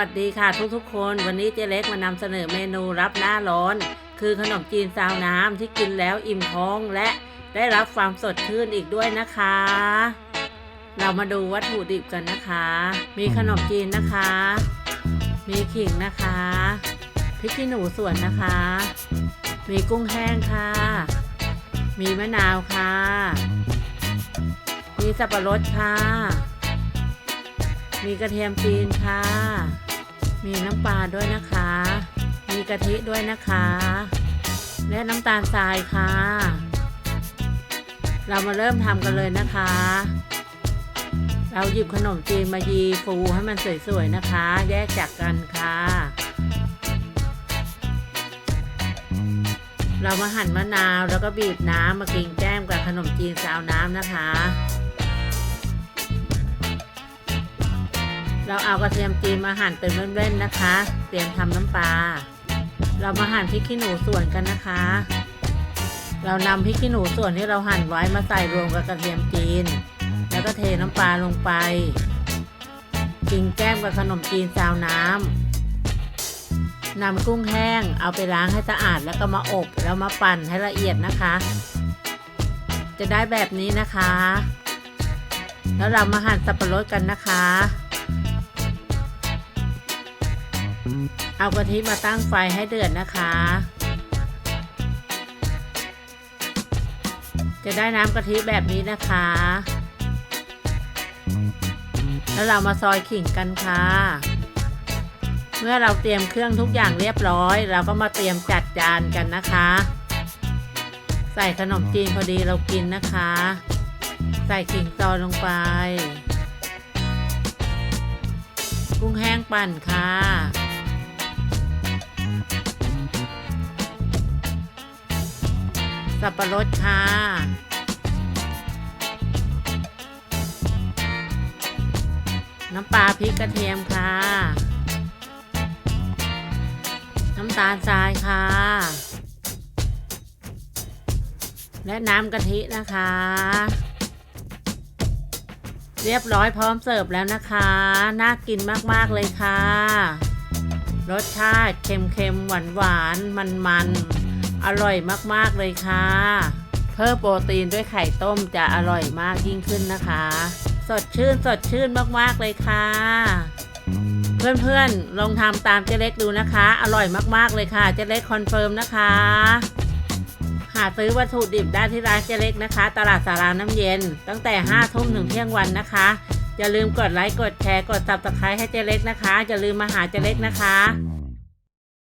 วัสดีค่ะทุกๆ คน วันนี้เจ๊เล็กมานำเสนอเมนูรับหน้าร้อน คือขนมจีนซาวน้ำที่กินแล้วอิ่มท้องและได้รับความสดชื่นอีกด้วยนะคะ เรามาดูวัตถุดิบกันนะคะ มีขนมจีนนะคะ มีขิงนะคะพริกขี้หนูสวนนะคะ มีกุ้งแห้งค่ะ มีมะนาวค่ะ มีสับปะรดค่ะมีกระเทียมจีนค่ะ มีน้ำปลาด้วยนะคะ มีกะทิด้วยนะคะ และน้ำตาลทรายค่ะ เรามาเริ่มทำกันเลยนะคะ เราหยิบขนมจีนมายีฟูให้มันสวยๆนะคะ แยกจากกันค่ะ เรามาหั่นมะนาวแล้วก็บีบน้ำมากินแก้มกับขนมจีนซาวน้ำนะคะ เราเอากระเทียมจีนมาหั่นเป็นเล่นๆนะคะ เตรียมทำน้ำปลา เรามาหั่นพริกขี้หนูส่วนกันนะคะ เรานำพริกขี้หนูส่วนที่เราหั่นไว้มาใส่รวมกับกระเทียมจีน แล้วก็เทน้ำปลาลงไปกินแก้มกับขนมจีนซาวน้ำนำกุ้งแห้งเอาไปล้างให้สะอาดแล้วก็มาอบแล้วมาปั่นให้ละเอียดนะคะ จะได้แบบนี้นะคะ แล้วเรามาหั่นสับปะรดกันนะคะ เอากะทิมาตั้งไฟให้เดือดนะคะ จะได้น้ำกะทิแบบนี้นะคะ แล้วเรามาซอยขิงกันค่ะ เมื่อเราเตรียมเครื่องทุกอย่างเรียบร้อย เราก็มาเตรียมจัดจานกันนะคะ ใส่ขนมจีนพอดีเรากินนะคะ ใส่ขิงซอยลงไปกุ้งแห้งปั่นค่ะ สับปะรดค่ะน้ำปลาพริกกระเทียมค่ะ น้ำตาลทรายค่ะ และน้ำกะทินะคะ เรียบร้อยพร้อมเสิร์ฟแล้วนะคะ น่ากินมาก ๆ เลยค่ะ รสชาติเค็มๆ หวานๆ มันๆ อร่อยมากๆเลยค่ะ เพิ่มโปรตีนด้วยไข่ต้มจะอร่อยมากยิ่งขึ้นนะคะ สดชื่นสดชื่นมากๆเลยค่ะ เพื่อนๆลองทำตามเจ๊เล็กดูนะคะ อร่อยมากๆเลยค่ะเจ๊เล็กคอนเฟิร์มนะคะ หาซื้อวัตถุดิบได้ที่ร้านเจ๊เล็กนะคะ ตลาดสาราน้ำเย็น ตั้งแต่5ทุ่มถึงเที่ยงวันนะคะอย่าลืมกดไลค์ กดแชร์ กด subscribe ให้เจ๊เล็กนะคะ อย่าลืมมาหาเจ๊เล็กนะคะ